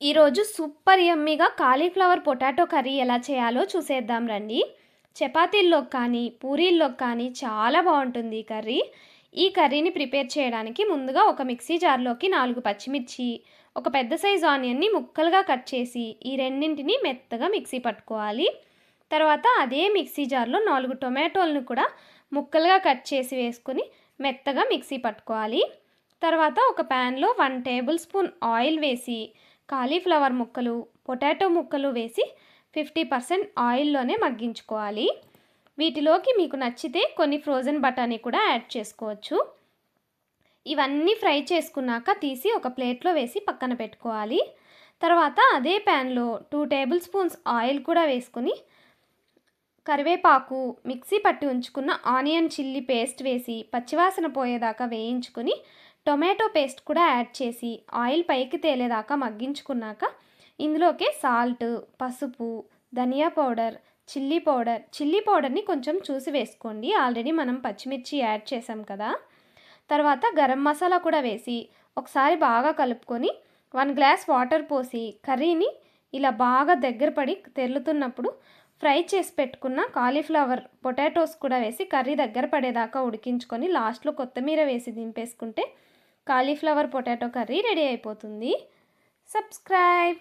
ఈరోజు సూపర్ యమ్మీగా cauliflower potato curry ఎలా చేయాలో చూసేద్దాం రండి. చపాతీల్లో కానీ పూరీల్లో కానీ చాలా బాగుంటుంది ఈ కర్రీ. ఈ కర్రీని ప్రిపేర్ చేయడానికి ముందుగా ఒక మిక్సీ జార్లోకి నాలుగు పచ్చిమిర్చి ఒక పెద్ద సైజు ఆనియన్ని ముక్కలుగా కట్ చేసి ఈ రెండింటిని మెత్తగా మిక్సీ పట్టుకోవాలి. తర్వాత అదే మిక్సీ జార్లో నాలుగు టొమాటోలను కూడా ముక్కలుగా కట్ చేసి వేసుకొని మెత్తగా మిక్సీ పట్టుకోవాలి. తర్వాత ఒక ప్యాన్లో వన్ టేబుల్ స్పూన్ ఆయిల్ వేసి కాలీఫ్లవర్ ముక్కలు పొటాటో ముక్కలు వేసి ఫిఫ్టీ పర్సెంట్ ఆయిల్లోనే మగ్గించుకోవాలి. వీటిలోకి మీకు నచ్చితే కొన్ని ఫ్రోజన్ బఠానీ కూడా యాడ్ చేసుకోవచ్చు. ఇవన్నీ ఫ్రై చేసుకున్నాక తీసి ఒక ప్లేట్లో వేసి పక్కన పెట్టుకోవాలి. తర్వాత అదే ప్యాన్లో టూ టేబుల్ స్పూన్స్ ఆయిల్ కూడా వేసుకుని కరివేపాకు మిక్సీ పట్టి ఉంచుకున్న ఆనియన్ చిల్లీ పేస్ట్ వేసి పచ్చివాసన పోయేదాకా వేయించుకుని టొమాటో పేస్ట్ కూడా యాడ్ చేసి ఆయిల్ పైకి తేలేదాకా మగ్గించుకున్నాక ఇందులోకే సాల్ట్ పసుపు ధనియా పౌడర్ చిల్లీ పౌడర్. చిల్లీ పౌడర్ని కొంచెం చూసి వేసుకోండి. ఆల్రెడీ మనం పచ్చిమిర్చి యాడ్ చేసాం కదా. తర్వాత గరం మసాలా కూడా వేసి ఒకసారి బాగా కలుపుకొని వన్ గ్లాస్ వాటర్ పోసి కర్రీని ఇలా బాగా దగ్గర పడి తెల్లుతున్నప్పుడు ఫ్రై చేసి పెట్టుకున్న కాలీఫ్లవర్ పొటాటోస్ కూడా వేసి కర్రీ దగ్గర పడేదాకా ఉడికించుకొని లాస్ట్లో కొత్తిమీర వేసి దింపేసుకుంటే కాలీఫ్లవర్ పొటాటో కర్రీ రెడీ అయిపోతుంది. సబ్స్క్రైబ్.